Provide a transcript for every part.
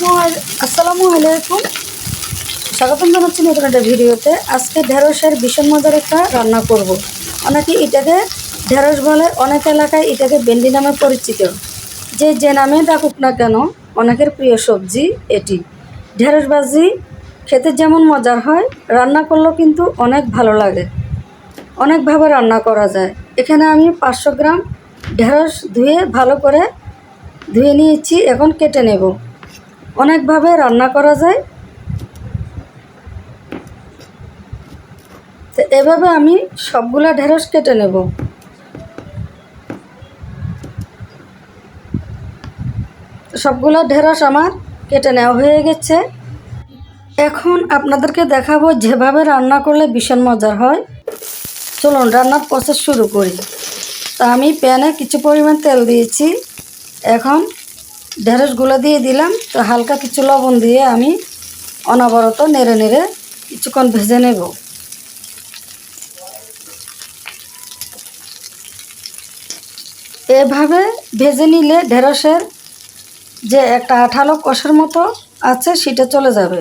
আসসালামু আলাইকুম। স্বাগতম জানাচ্ছি নতুন একটা ভিডিওতে। আজকে ঢেঁড়সের ভীষণ মজার একটা রান্না করব। অনেকে এটাকে ঢেঁড়স বলে, অনেক এলাকায় এটাকে বেন্ডি নামে পরিচিত। যে যে নামে ডাকুক না কেন, অনেকের প্রিয় সবজি এটি। ঢেঁড়স ভাজি খেতে যেমন মজার হয়, রান্না করলেও কিন্তু অনেক ভালো লাগে। অনেকভাবে রান্না করা যায়। এখানে আমি পাঁচশো গ্রাম ঢেঁড়স ধুয়ে ভালো করে ধুয়ে নিয়েছি, এখন কেটে নেব। অনেকভাবে রান্না করা যায়। তো এভাবে আমি সবগুলা ঢেঁড়স কেটে নেব। সবগুলো ঢেঁড়স আমার কেটে নেওয়া হয়ে গেছে। এখন আপনাদেরকে দেখাবো যেভাবে রান্না করলে ভীষণ মজার হয়। চলুন, রান্নার প্রসেস শুরু করি। তা আমি প্যানে কিছু পরিমাণ তেল দিয়েছি। এখন ঢেঁড়সগুলো দিয়ে দিলাম। তো হালকা কিছু লবণ দিয়ে আমি অনবরত নেড়ে নেড়ে কিছুক্ষণ ভেজে নেব। এভাবে ভেজে নিলে ঢেঁড়সের যে একটা আঠালো কষার মতো আছে, সেটা চলে যাবে।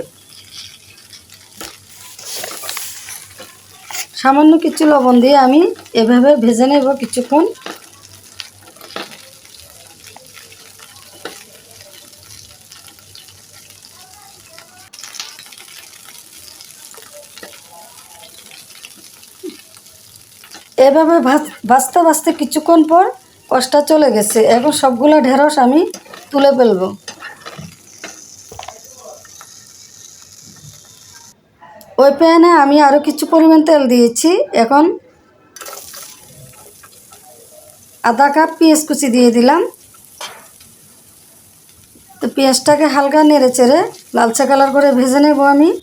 সামান্য কিছু লবণ দিয়ে আমি এভাবে ভেজে নেব কিছুক্ষণ। এভাবে ভাজ- ভাজতে ভাজতে কিছুক্ষণ পর কষটা চলে গেছে। এখন সবগুলো ঢেঁড়স আমি তুলে ফেলব। ওই প্যানে আমি আরও কিছু পরিমাণ তেল দিয়েছি। এখন আধা কাপ পেঁয়াজ কুচি দিয়ে দিলাম। তো পেঁয়াজটাকে হালকা নেড়ে চেড়ে লালচে কালার করে ভেজে নেব আমি।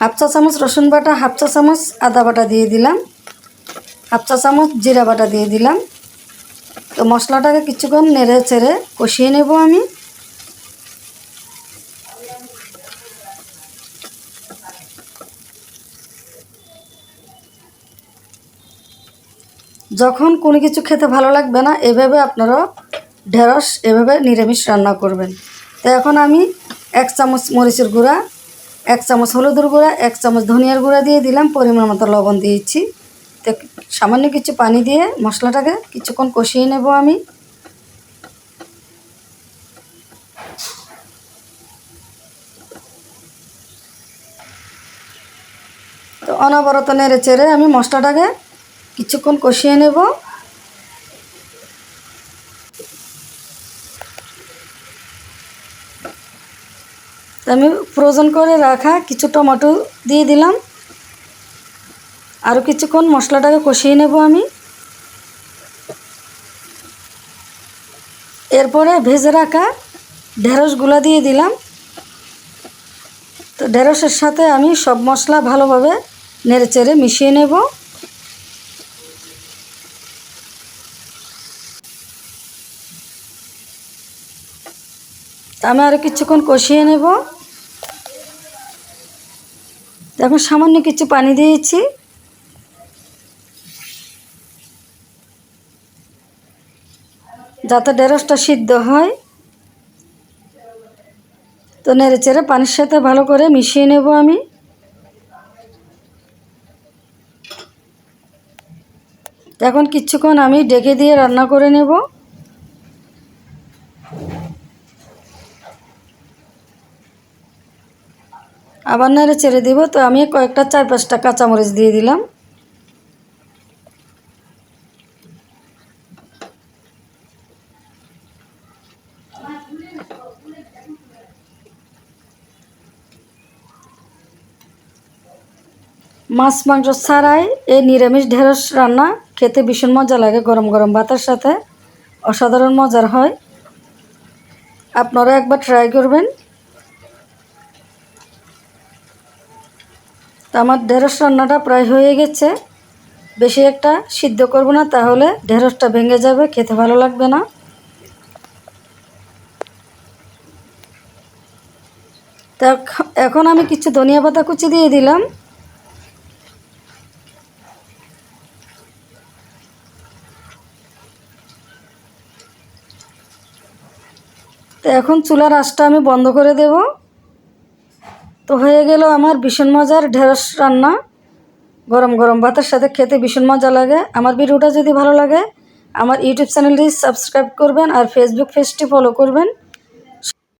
হাফ চা চামচ রসুন বাটা, হাফ চা চামচ আদা বাটা দিয়ে দিলাম। হাফ চা চামচ জিরা বাটা দিয়ে দিলাম। তো মশলাটাকে কিছুক্ষণ নেড়ে চেড়ে কষিয়ে নেব আমি। যখন কোনো কিছু খেতে ভালো লাগবে না, এভাবে আপনারা ঢেঁড়স এভাবে নিরামিষ রান্না করবেন। তো এখন আমি এক চামচ মরিচের গুঁড়া এক চামচ হলুদের গুঁড়া, এক চামচ ধনিয়ার গুঁড়া দিয়ে দিলাম, পরিমাণ মতো লবণ দিয়েছি। তো সামান্য কিছু পানি দিয়ে মশলাটাকে কিছুক্ষণ কষিয়ে নেব আমি। তো অনবরত নেড়ে চেড়ে আমি মশলাটাকে কিছুক্ষণ কষিয়ে নেব। আমি ফ্রোজেন করে রাখা কিছু টমেটো দিয়ে দিলাম। আরও কিছুক্ষণ মশলাটাকে কষিয়ে নেব আমি। এরপরে ভেজে রাখা ঢেঁড়সগুলো দিয়ে দিলাম। তো ঢেঁড়সের সাথে আমি সব মশলা ভালোভাবে নেড়েচেড়ে মিশিয়ে নেব। আমি আরও কিছুক্ষণ কষিয়ে নেব। এখন সামান্য কিছু পানি দিয়েছি। যাতে ঢেঁড়সটা সিদ্ধ হয়। তো নেড়ে চেড়ে পানির সাথে ভালো করে মিশিয়ে নেব আমি। এখন কিছুক্ষণ আমি ডেকে দিয়ে রান্না করে নেব। আবার নেড়ে ছেড়ে দিব। তো আমি কয়েকটা চার পাঁচটা কাঁচামরিচ দিয়ে দিলাম। মাছ, মাংস ছাড়াই এই নিরামিষ ঢেঁড়স রান্না খেতে ভীষণ মজা লাগে গরম গরম ভাতের সাথে। অসাধারণ মজার হয়। আপনারা একবার ট্রাই করবেন। তো আমার ঢেঁড়স রান্নাটা প্রায় হয়ে গেছে। বেশি একটা সিদ্ধ করব না, তাহলে ঢেঁড়সটা ভেঙে যাবে, খেতে ভালো লাগবে না। তা এখন আমি কিছু ধনিয়া পাতা কুচি দিয়ে দিলাম। তো এখন চুলার আঁচটা আমি বন্ধ করে দেব। তো হয়ে গেল আমার ভীষণ মজার ঢেঁড়স রান্না। গরম গরম ভাতের সাথে খেতে ভীষণ মজা লাগে। আমার ভিডিওটা যদি ভালো লাগে, আমার ইউটিউব চ্যানেলটি সাবস্ক্রাইব করবেন আর ফেসবুক পেজটি ফলো করবেন।